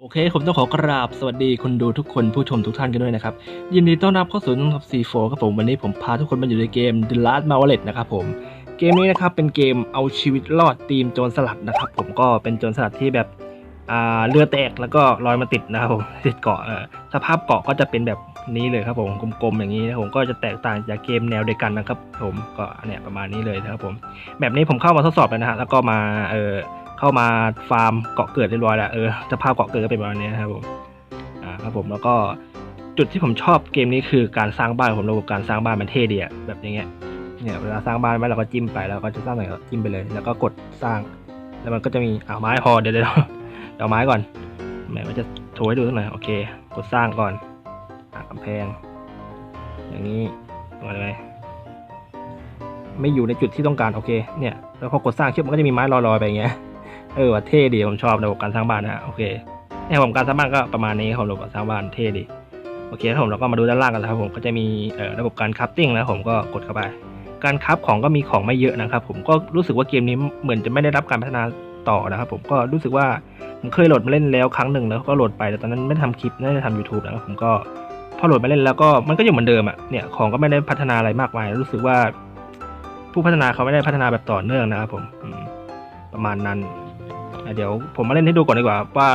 โอเค ผมต้องขอกราบสวัสดีคนดูทุกคนผู้ชมทุกท่านกันด้วยนะครับ ยินดีต้อนรับเข้าสู่น้องซีโฟครับผมวันนี้ผมพาทุกคนมาอยู่ในเกม The Last m a r v e l e t นะครับผมเกมนี้นะครับเป็นเกมเอาชีวิตรอดทีมโจรสลัดนะครับผมก็เป็นโจรสลัดที่แบบอ่าเรือแตกแล้วก็ลอยมาติดนะครับผมติดเกาะสภาพเกาะก็จะเป็นแบบนี้เลยครับผมกลมๆอย่างนี้นะผมก็จะแตกต่างจากเกมแนวเดียวกันนะครับ ผมก็เนี่ยประมาณนี้เลยนะครับผมแบบนี้ผมเข้ามาทดสอบแล้วนะฮะแล้วก็มาเออ เข้ามาฟาร์มเกาะเกิดเรียบร้อยแล้วเออสภาพเกาะเกิดก็เป็นประมาณนี้นะครับผมอ่าครับผมแล้วก็จุดที่ผมชอบเกมนี้คือการสร้างบ้านผมระบบการสร้างบ้านมันเท่ดีอะแบบอย่างเงี้ยเนี่ยเวลาสร้างบ้านไว้เราก็จิ้มไปแล้วก็จะสร้างไหนก็จิ้มไปเลย แล้วก็กดสร้าง แล้วมันก็จะมีอ่าไม้พอเดี๋ยวเดี๋ยวเดี๋ยวเอาไม้ก่อนแหมมันจะโชว์ให้ดูสักหน่อยโอเค กดสร้างก่อนอ่ากำแพง อย่างนี้ตรงไหนไมไม่อยู่ในจุดที่ต้องการโอเคเนี่ยแล้วพอกดสร้างเชือกมันก็จะมีไม้ลอยๆไปอย่างเงี้ย เออว่าเท่ดีผมชอบระบบการสร้างบ้านนะฮะโอเคเนี่ยผมการสร้างบ้านก็ประมาณนี้ครับระบบการสร้างบ้านเท่ดีโอเคครับผมเราก็มาดูด้านล่างกันนะครับผมก็จะมีระบบการคัพติ้งนะผมก็กดเข้าไป การคัพของก็มีของไม่เยอะนะครับ ผมก็รู้สึกว่าเกมนี้เหมือนจะไม่ได้รับการพัฒนาต่อนะครับ ผมก็รู้สึกว่าผมเคยโหลดมาเล่นแล้วครั้งหนึ่งแล้วก็โหลดไปแต่ตอนนั้นไม่ได้ทำคลิปไม่ได้ทำ YouTube นะครับผมก็พอโหลดมาเล่นแล้วก็มันก็อยังเหมือนเดิมอะเนี่ยของก็ไม่ได้พัฒนาอะไรมากมาย รู้สึกว่า ผู้พัฒนาเขาไม่ได้พัฒนาแบบต่อเนื่องนะครับผมประมาณนั้น เดี๋ยวผมมาเล่นให้ดูก่อนดีกว่าว่า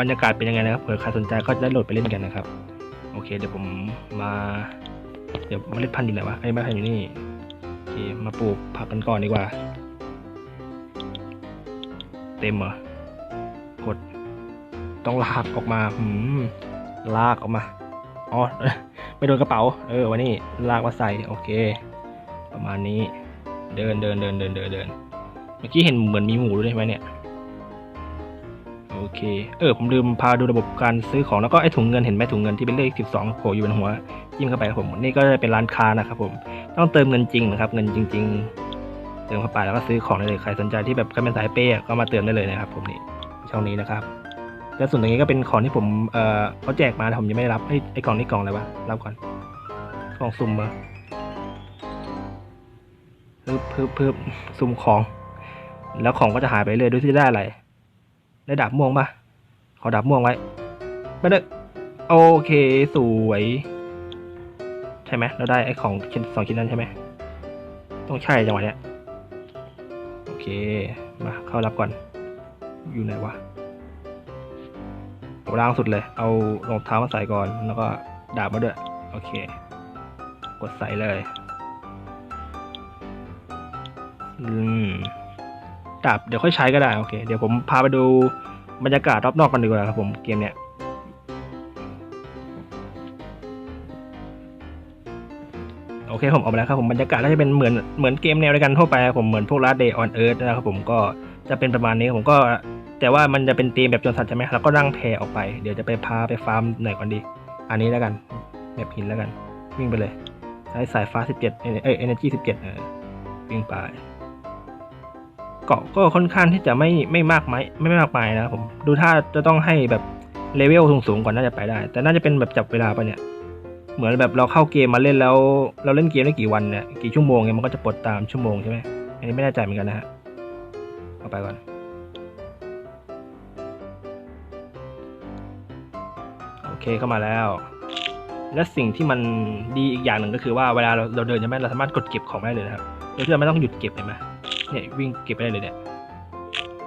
บรรยากาศเป็นยังไงนะครับเผื่อใครสนใจก็จะได้โหลดไปเล่นกันนะครับ โอเค เดี๋ยวผมมา เดี๋ยวเมล็ดพันธุ์อยู่ไหนวะไอ้เมล็ดพันธุ์อยู่นี่โอเคมาปลูกผักกันก่อนดีกว่า เต็มเหรอกด ต้องลากออกมาหืมลากออกมาอ๋อไม่โดนกระเป๋า เออวันนี้ลากมาใส่โอเค ประมาณนี้ เดินเดินเดินเดินเดินเดินเมื่อกี้เห็นเหมือนมีหมูด้วยใช่ไหมเนี่ย โอเค เออ ผมลืมพาดูระบบการซื้อของแล้วก็ไอ้ถุงเงินเห็นไหมถุงเงินที่เป็นเลข 12โผล่อยู่บนหัวจิ้มเข้าไปครับผม นี่ก็จะเป็นร้านค้านะครับผม ต้องเติมเงินจริงนะครับ เงินจริง ๆ เติมเข้าไปแล้วก็ซื้อของได้เลย ใครสนใจที่แบบใครเป็นสายเป้ก็มาเติมได้เลยนะครับ ผมนี่ช่องนี้นะครับ แล้วส่วนตรงนี้ก็เป็นของที่ผม เอ่อเขาแจกมาแต่ผมยังไม่ได้รับ ไอ้ไอ้กล่องนี้กล่องอะไรวะ รับก่อน กล่องสุ่มเหรอเพิ่มเพิ่มเพิ่มสุ่มของ แล้วของก็จะหายไปเรื่อยด้วยที่จะได้อะไร ได้ดาบม่วงปะขอดาบม่วงไว้ ไม่ได้ โอเคสวย ใช่ไหมเราได้ไอ้ของชิ้นสองชิ้นนั้นใช่ไหมต้องใช่จังหวะเนี้ยโอเค มาเข้ารับก่อน อยู่ไหนวะล่างสุดเลย เอารองเท้ามาใส่ก่อน แล้วก็ดาบมาด้วย โอเค กดใส่เลย อืม ดาบเดี๋ยวค่อยใช้ก็ได้โอเคเดี๋ยวผมพาไปดูบรรยากาศรอบนอกกันดีกว่าครับผมเกมเนี้ยโอเคผมออกมาแล้วครับผมบรรยากาศก็จะเป็นเหมือนเหมือนเกมแนวเดียวกันทั่วไปครับผมเหมือนพวก Last Day on Earth นะครับผมก็จะเป็นประมาณนี้ผมก็แต่ว่ามันจะเป็นธีมแบบจนสัตว์ใช่ไหมแล้วก็นั่งแพออกไปเดี๋ยวจะไปพาไปฟาร์มไหนก่อนดี อันนี้แล้วกันแบบหินแล้วกัน วิ่งไปเลยใช้สายฟ้า 17เอ้ย Energy 17เออวิ่งไป เกาะก็ค่อนข้างที่จะไม่ไม่มากมายไม่มากมายนะครับผมดูถ้าจะต้องให้แบบเลเวลสูงๆก่อนน่าจะไปได้ แต่น่าจะเป็นแบบจับเวลาไปเนี่ย เหมือนแบบเราเข้าเกมมาเล่นแล้ว เราเล่นเกมได้กี่วันเนี่ยกี่ชั่วโมงเนี่ยมันก็จะปลดตามชั่วโมงใช่ไหมอันนี้ไม่แน่ใจเหมือนกันนะฮะเอาไปก่อนโอเคเข้ามาแล้ว และสิ่งที่มันดีอีกอย่างหนึ่งก็คือว่าเวลาเราเราเดินใช่ไหมเราสามารถกดเก็บของได้เลยนะครับโดยที่เราไม่ต้องหยุดเก็บเห็นไหม เนี่ยวิ่งเก็บไปได้เลยเนี่ย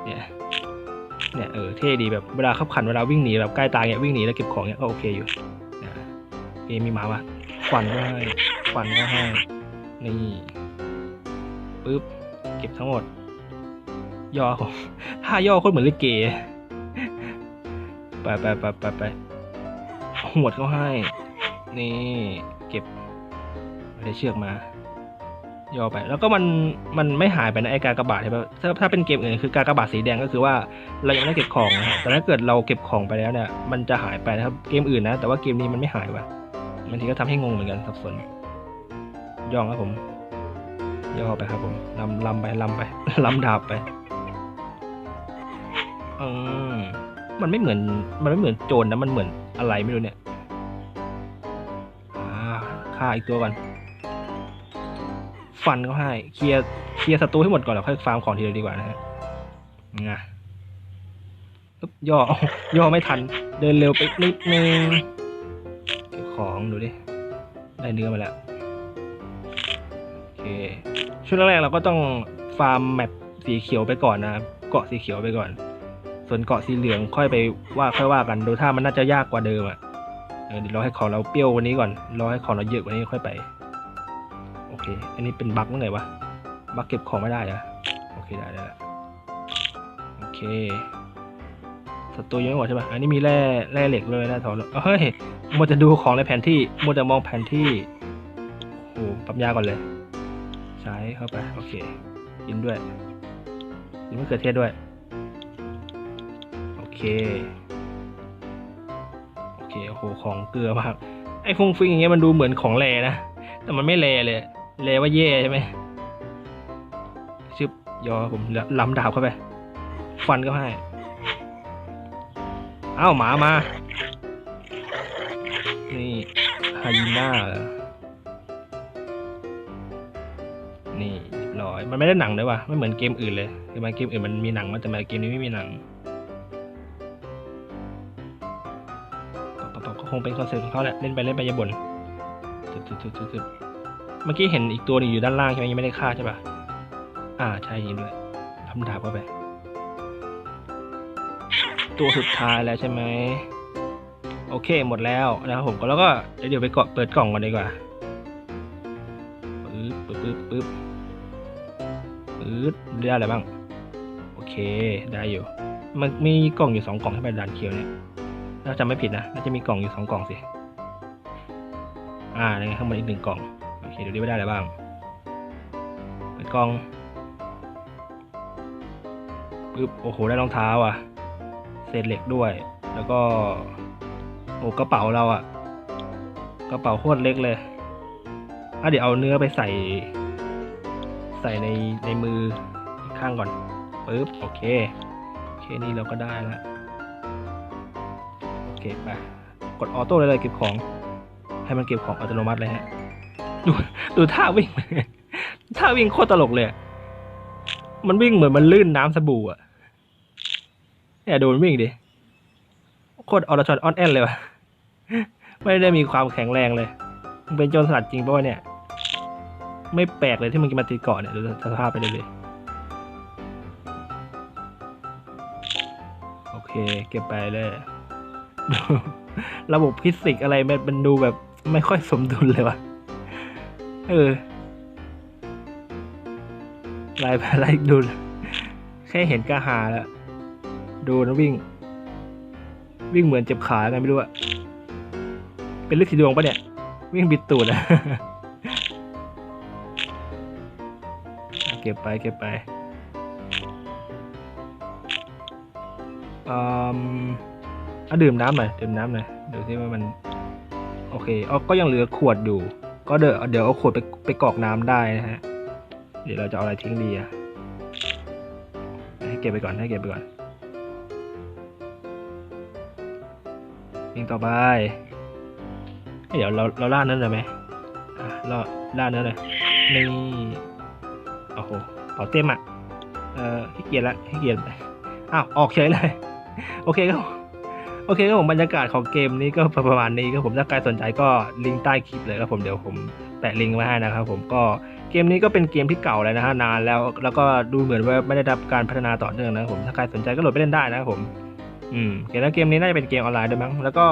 เนี่ยเนี่ยเออเท่ดีแบบเวลาขับขันเวลาวิ่งหนีแบบใกล้ตายเนี่ยวิ่งหนีแล้วเก็บของเนี่ยก็โอเคอยู่นะเกมมีหมาวะควันก็ให้ควันก็ให้นี่ปึ๊บเก็บทั้งหมด ย่อของถ้าย่อโคตรเหมือนลิเกไปไปไปไปไปหวดเขาให้ นี่ เก็บได้เชือกมา ย่อไป แล้วก็มันมันไม่หายไปนะไอการกระบาดใช่ปะถ้าถ้าเป็นเกมอื่นคือกากระบาดสีแดงก็คือว่าเรายังไม่ได้เก็บของนะฮะแต่ถ้าเกิดเราเก็บของไปแล้วเนี่ย มันจะหายไปนะครับเกมอื่นนะ แต่ว่าเกมนี้มันไม่หายว่ะบางทีก็ทำให้งงเหมือนกันสับสนย่องครับผม ย่อไปครับผมลำลำไปลำไปลำดาบไปอืมมันไม่เหมือน มันไม่เหมือนโจรนะมันเหมือนอะไรไม่รู้เนี่ยอ่าฆ่าอีกตัวก่อน ฟันเขาให้ เคลียร์เคลียร์ศัตรูให้หมดก่อนแล้วค่อยฟาร์มของทีเดียวดีกว่านะฮะนะย่อย่อไม่ทัน เดินเร็วไปนิดนึงเก็บของดูดิ ได้เนื้อมาแล้ว โอเค ช่วงแรกๆเราก็ต้องฟาร์มแมปสีเขียวไปก่อนนะเกาะสีเขียวไปก่อน ส่วนเกาะสีเหลืองค่อยไปว่าค่อยว่ากัน ดูถ้ามันน่าจะยากกว่าเดิมอะเดี๋ยวเราให้ของเราเปรี้ยววันนี้ก่อนรอให้ของเราเยอะกว่านี้ค่อยไป เค อันนี้เป็นบั๊กเมื่อไงวะ บั๊กเก็บของไม่ได้เหรอะโอเคได้ได้ละโอเคศัตรูยังไม่หมดใช่ปะอันนี้มีแร่แร่เหล็กเลยแร่ทองเลยเฮ้ยมัวจะดูของในแผนที่มัวจะมองแผนที่โอ้โหปั๊มยาก่อนเลย ใช้เข้าไป โอเค กินด้วย กินมะเขือเทศด้วย โอเค โอเค โอ้โห ของเกลือมาก ไอ้ฟงฟิงอย่างเงี้ยมันดูเหมือนของแร่นะ แต่มันไม่แร่เลย แรว่าแย่ใช่ไหมชึบยอผมล้ำดาบเข้าไป ฟันก็ให้อ้าวหมามา นี่ไฮยีน่าเนี่เรียบร้อย มันไม่ได้หนังเลยว่ะไม่เหมือนเกมอื่นเลยคือมันเกมอื่นมันมีหนังมันแต่มาเกมนี้ไม่มีหนังก็คงเป็นคอนเซ็ปต์ของเขาแหละ เล่นไปเล่นไปอย่าบ่นตึ๊บๆๆๆ เมื่อกี้เห็นอีกตัวหนึงอยู่ด้านล่างใช่ไหมยังไม่ได้ฆ่าใช่ปะอ่าใช่จริงด้วยทำดาบเข้าไปตัวสุดท้ายแล้วใช่ไหมโอเคหมดแล้วนะครับผมก็แล้วก็เดี๋ยวไปเกาะเปิดกล่องก่อนดีกว่าปึ๊บปึ๊บปึ๊บปึ๊บปึ๊บได้อะไรบ้าง โอเคได้อยู่ มันมีกล่องอยู่สองกล่องใช่ไหมด่านเคียวเนี่ยถ้าจำไม่ผิดนะน่าจะมีกล่องอยู่สองกล่องสิอ่าในข้างบนอีกหนึ่งกล่อง เดูดิว่าได้อะไรบ้าง เปิดกล่องปึ๊บโอ้โห ได้รองเท้าอะ เศษเหล็กด้วย แล้วก็ โอ้กระเป๋าเราอะ กระเป๋าโคตรเล็กเลยอะเดี๋ยวเอาเนื้อไปใส่ ใส่ในในมือข้างก่อนปึ๊บโอเคโอเคนี่เราก็ได้ล้วโอเคไปกดออโต้เลยเลยเก็บของ ให้มันเก็บของอัตโนมัติเลยฮะ ดูดูท่าวิ่งท่าวิ่งโคตรตลกเลย มันวิ่งเหมือนมันลื่นน้ำสบู่อะเนี่ยดูมันวิ่งดิ โคตรอรชอนออนแอนเลยวะไม่ได้มีความแข็งแรงเลยมึงเป็นโจรสลัดจริงปะวะเนี่ย ไม่แปลกเลยที่มึงจะมาตีเกาะเนี่ยดูสภาพไปเลยเลยโอเค เก็บไปเลยระบบฟิสิกส์อะไรมันมันดูแบบไม่ค่อยสมดุลเลยว่ะ เออไล่ไปไล่ดู แค่เห็นก็หาแล้ว ดูนะวิ่ง วิ่งเหมือนเจ็บขาไงไม่รู้อะเป็นลึกสีดวงปะเนี่ย วิ่งบิดตูดอะเก็บไปเก็บไปอืมอะดื่มน้ำหน่อยดื่มน้ำหน่อยดูซิว่ามัน โอเคอ๋อก็ยังเหลือขวดอยู่ ก็เดี๋ยวเดี๋ยวเอาขวดไปไปกรอกน้ำได้นะฮะ เดี๋ยวเราจะเอาอะไรทิ้งดีอะให้เก็บไปก่อนให้เก็บไปก่อนยิงต่อไปเดี๋ยวเราเราล่านั้นเลยไหมอะล่าล่านั้นเลยนี่โอ้โหเป่าเต็มอะ เอ่อขี้เกียจละขี้เกียจอ้าวออกเฉยเลย โอเคครับ โอเคครับผมบรรยากาศของเกมนี้ก็ประมาณนี้ครับผมถ้าใครสนใจก็ลิงก์ใต้คลิปเลยครับผมเดี๋ยวผมแปะลิงก์ไว้ให้นะครับผมก็เกมนี้ก็เป็นเกมที่เก่าแล้วนะฮะนานแล้วแล้วก็ดูเหมือนว่าไม่ได้รับการพัฒนาต่อเนื่องนะผมถ้าใครสนใจก็โหลดไปเล่นได้นะครับผมอืมเกมแล้วเกมนี้น่าจะเป็นเกมออนไลน์ด้วยมั้งแล้วก็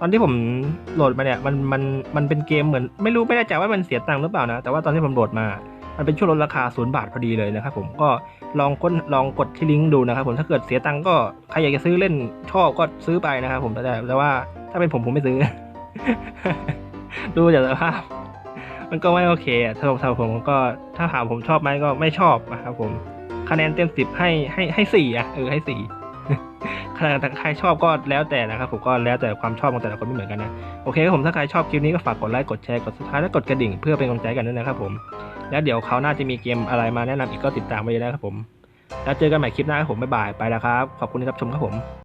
ตอนที่ผมโหลดมาเนี่ยมันมันมันเป็นเกมเหมือน ไม่รู้ไม่แน่ใจว่ามันเสียตังค์หรือเปล่านะแต่ว่าตอนที่ผมโหลดมา มันเป็นช่วงลดราคาศูนย์บาทพอดีเลยนะครับผมก็ลองค้นลองกดที่ลิงก์ดูนะครับผมถ้าเกิดเสียตังค์ก็ใครอยากจะซื้อเล่นชอบก็ซื้อไปนะครับผมแต่แต่ว่าถ้าเป็นผมผมไม่ซื้อ ดูจากสภาพ มันก็ไม่โอเคสำหรับสำหรับผมก็ถ้าถามผมชอบไหมก็ไม่ชอบนะครับผมคะแนนเต็มสิบให้ให้ให้สี่อะเออให้สี่ใครใครชอบก็แล้วแต่นะครับผมก็แล้วแต่ความชอบของแต่ละคนไม่เหมือนกันนะ โอเคครับผมถ้าใครชอบคลิปนี้ก็ฝากกดไลค์กดแชร์กด subscribe และกดกระดิ่งเพื่อเป็นกำลังใจกันด้วยนะครับผม แล้วเดี๋ยวเขาน่าจะมีเกมอะไรมาแนะนำอีกก็ติดตามไว้เลยนะครับผม แล้วเจอกันใหม่คลิปหน้าครับผมบ๊ายบายไปแล้วครับ ขอบคุณที่รับชมครับผม